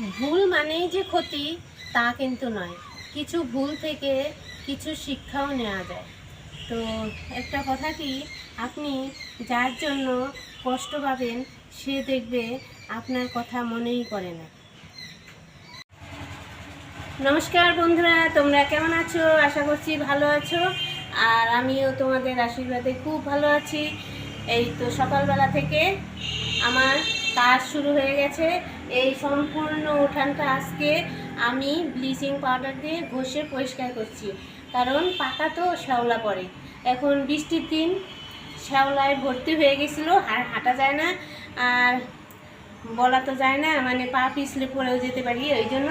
ভুল মানেই যে ক্ষতি, তা কিন্তু নয়। কিছু ভুল থেকে কিছু শিক্ষাও নেওয়া যায়। তো একটা কথা কি, আপনি যার জন্য কষ্ট পাবেন, সে দেখবে আপনার কথা মনেই করে না। নমস্কার বন্ধুরা, তোমরা কেমন আছো? আশা করছি ভালো আছো। আর আমিও তোমাদের আশীর্বাদে খুব ভালো আছি। এই তো সকালবেলা থেকে আমার কাজ শুরু হয়ে গেছে। এই সম্পূর্ণ উঠানটা আজকে আমি ব্লিচিং পাউডার দিয়ে ঘষে পরিষ্কার করছি। কারণ পাতা তো শ্যাওলা পড়ে। এখন বৃষ্টির দিন শ্যাওলায় ভর্তি হয়ে গেছিল, আর হাঁটা যায় না। আর বলা তো যায় না মানে পা পিছলে পড়েও যেতে পারি। ওই জন্য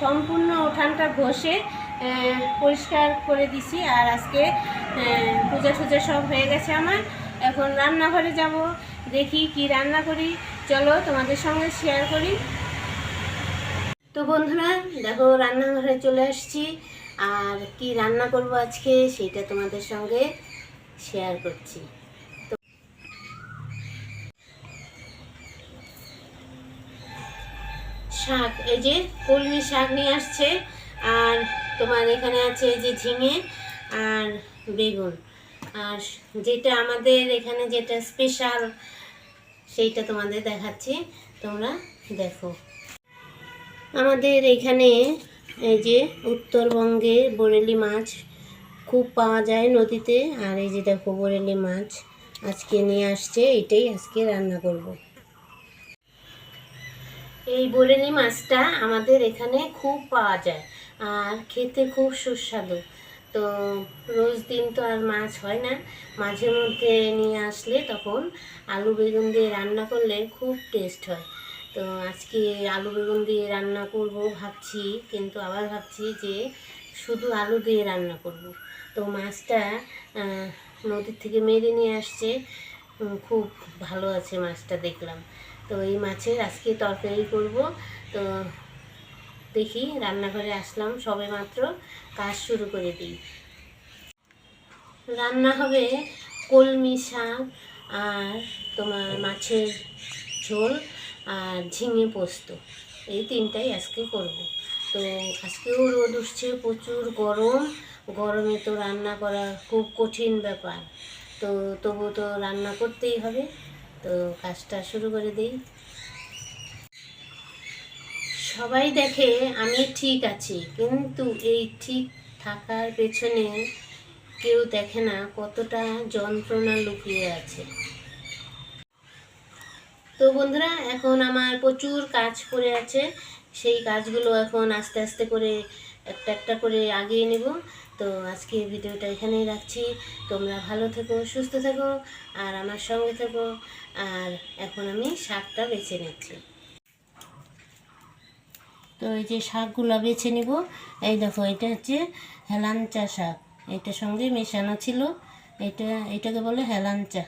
সম্পূর্ণ উঠানটা ঘষে পরিষ্কার করে দিছি। আর আজকে পূজা সুজা সব হয়ে গেছে আমার। এখন রান্নাঘরে যাব, দেখি কি রান্না করি। চলো তোমাদের সঙ্গে শেয়ার করি। তো বন্ধুরা, দেখো রান্নাঘরে চলে আসছি। আর কি রান্না করব আজকে সেটা তোমাদের সঙ্গে শেয়ার করছি। শাক, এই যে কলমি শাক নিয়ে আসছে। আর তোমার এখানে আছে এই যে ঝিঙে আর বেগুন। আর যেটা আমাদের এখানে যেটা স্পেশাল সেইটা তোমাদের দেখাচ্ছি। তোমরা দেখো। আমাদের এখানে এই যে উত্তরবঙ্গে বরেলি মাছ খুব পাওয়া যায় নদীতে। আর এই যে দেখো বরেলি মাছ আজকে নিয়ে আসছে, এটাই আজকে রান্না করব। এই বরেলি মাছটা আমাদের এখানে খুব পাওয়া যায় আর খেতে খুব সুস্বাদু। তো রোজ দিন তো আর মাছ হয় না। মাঝে মধ্যে নিয়ে আসলে তখন আলু বেগুন দিয়ে রান্না করলে খুব টেস্ট হয়। তো আজকে আলু বেগুন দিয়ে রান্না করব ভাবছি, কিন্তু আবার ভাবছি যে শুধু আলু দিয়ে রান্না করব। তো মাছটা নদীর থেকে মেরে নিয়ে আসছে। খুব ভালো আছে মাছটা দেখলাম। তো এই মাছের আজকে তরকারি করব। তো দেখি রান্নাঘরে আসলাম, সবে মাত্র কাজ শুরু করে দিই। রান্না হবে কলমি শাক আর তোমার মাছের ঝোল আর ঝিঙে পোস্ত। এই তিনটাই আজকে করব। তো আজকেও রোদ উঠছে প্রচুর গরম, গরমে তো রান্না করা খুব কঠিন ব্যাপার। তো তবু তো রান্না করতেই হবে। তো কাজটা শুরু করে দিই। সবাই দেখে আমি ঠিক আছি, কিন্তু এই ঠিক থাকার পেছনে কেউ দেখে না কতটা যন্ত্রণা লুকিয়ে আছে। তো বন্ধুরা, এখন আমার প্রচুর কাজ পড়ে আছে। সেই কাজগুলো এখন আস্তে আস্তে করে একটা একটা করে আগিয়ে নেব। তো আজকে ভিডিওটা এখানেই রাখছি। তোমরা ভালো থেকো, সুস্থ থেকো, আর আমার সঙ্গে থেকো। আর এখন আমি শাকটা বেছে নিচ্ছি। তো এই যে শাকগুলো বেছে নিব, এই দেখো এটা হচ্ছে হেলাঞ্চা শাক। এটার সঙ্গে মেশানো ছিল। এটা, এটাকে বলে হেলাঞ্চা